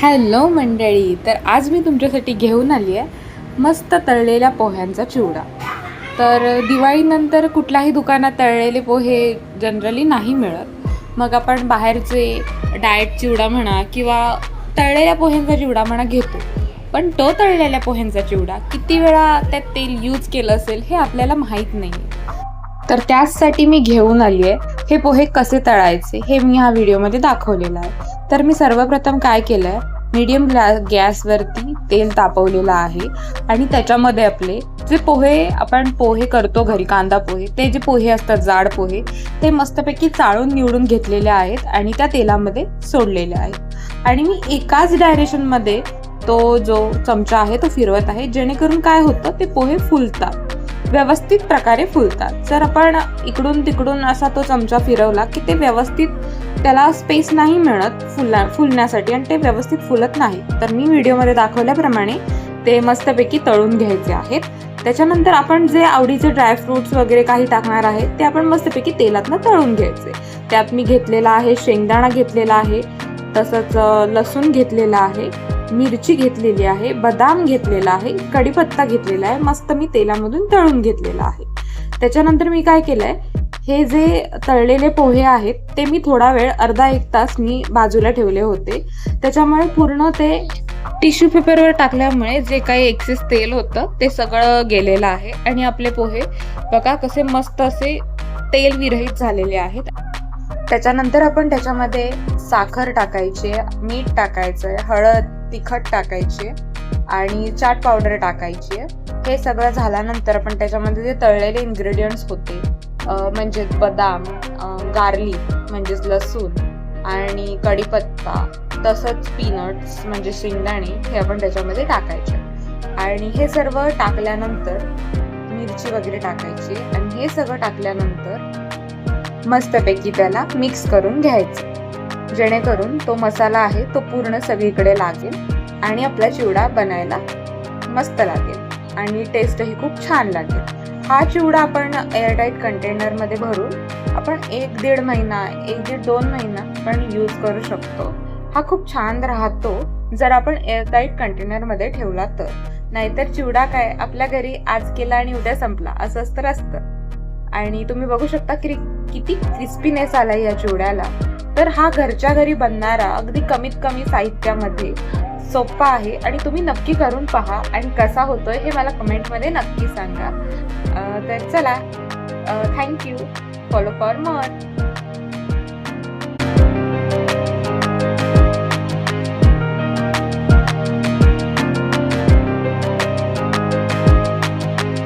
Hello मंडळी तर आज मी तुमच्यासाठी घेऊन आली आहे मस्त तळलेल्या पोह्यांचा चिवडा. तर दिवाळीनंतर कुठल्याही दुकानात तळलेले पोहे जनरली नाही मिळत. मग आपण बाहेरचे डाएट चिवडा म्हणा किंवा तळलेल्या पोह्यांचा चिवडा म्हणा घेतो. पण तो तळलेल्या पोह्यांचा चिवडा किती वेळा त्यात तेल यूज केलं असेल हे आपल्याला माहीत नाही तर त्याचसाठी मी घेऊन आली आहे. हे पोहे कसे तळायचे हे मी ह्या व्हिडिओमध्ये दाखवलेलं आहे. तर मी सर्वप्रथम काय केलं आहे मीडियम गॅसवरती तेल तापवलेलं आहे. आणि त्याच्यामध्ये आपले जे पोहे आपण पोहे करतो घरी कांदा पोहे ते जे पोहे असतात जाड पोहे ते मस्तपैकी चाळून निवडून घेतलेले आहेत आणि त्या तेलामध्ये सोडलेले आहेत. आणि मी एकाच डायरेक्शनमध्ये तो जो चमचा आहे तो फिरवत आहे. जेणेकरून काय होतं ते पोहे फुलतात. व्यवस्थित प्रकारे फुलतात. जर आपण इकडून तिकडून असा तो चमचा फिरवला की ते व्यवस्थित त्याला स्पेस नाही मिळत फुला फुलण्यासाठी आणि ते व्यवस्थित फुलत नाही तर मी व्हिडिओमध्ये दाखवल्याप्रमाणे ते मस्तपैकी तळून घ्यायचे आहेत. त्याच्यानंतर आपण जे आवडीचे ड्रायफ्रुट्स वगैरे काही टाकणार आहे ते आपण मस्तपैकी तेलातनं तळून घ्यायचे. त्यात मी घेतलेला आहे शेंगदाणा घेतलेला आहे तसंच लसूण घेतलेला आहे. मिरची घेतलेली आहे बदाम घेतलेला आहे कढीपत्ता घेतलेला आहे मस्त मी तेलामधून तळून घेतलेला आहे. त्याच्यानंतर मी काय केलंय हे जे तळलेले पोहे आहेत ते मी थोडा वेळ अर्धा एक तास मी बाजूला ठेवले होते. त्याच्यामुळे पूर्ण ते टिश्यू पेपरवर टाकल्यामुळे जे काही एक्सेस तेल होतं ते सगळं गेलेलं आहे. आणि आपले पोहे बघा कसे मस्त असे तेल विरहित झालेले आहेत. त्याच्यानंतर आपण त्याच्यामध्ये साखर टाकायची मीठ टाकायचं आहे हळद तिखट टाकायची आणि चाट पावडर टाकायची. आहे हे सगळं झाल्यानंतर आपण त्याच्यामध्ये जे तळलेले इन्ग्रेडियंट्स होते म्हणजे बदाम गार्लिक म्हणजेच लसूण आणि कढीपत्ता तसंच पीनट्स म्हणजे शेंगदाणे हे आपण त्याच्यामध्ये टाकायचे. आणि हे सर्व टाकल्यानंतर मिरची वगैरे टाकायची. आणि हे सगळं टाकल्यानंतर मस्तपैकी त्याला मिक्स करून घ्यायचं. जेणेकरून तो मसाला आहे तो पूर्ण सगळीकडे लागेल आणि आपला चिवडा बनायला मस्त लागेल. आणि टेस्टही खूप छान लागेल. हा चिवडा आपण एअरटाईट कंटेनरमध्ये भरून आपण एक दीड महिना एक दीड दोन महिना पण यूज करू शकतो. हा खूप छान राहतो. जर आपण एअरटाईट कंटेनरमध्ये ठेवला तर. नाहीतर चिवडा काय आपल्या घरी आज केला आणि उद्या संपला असंच तर असतं. आणि तुम्ही बघू शकता की किती क्रिस्पीनेस आला या चिवड्याला. तर हा घरच्या घरी बनणारा अगदी कमीत कमी साहित्यामध्ये सोपा आहे आणि तुम्ही नक्की करून पहा आणि कसा होतोय हे मला कमेंटमध्ये नक्की सांगा. तर चला थँक्यू फॉलो फॉर मॉर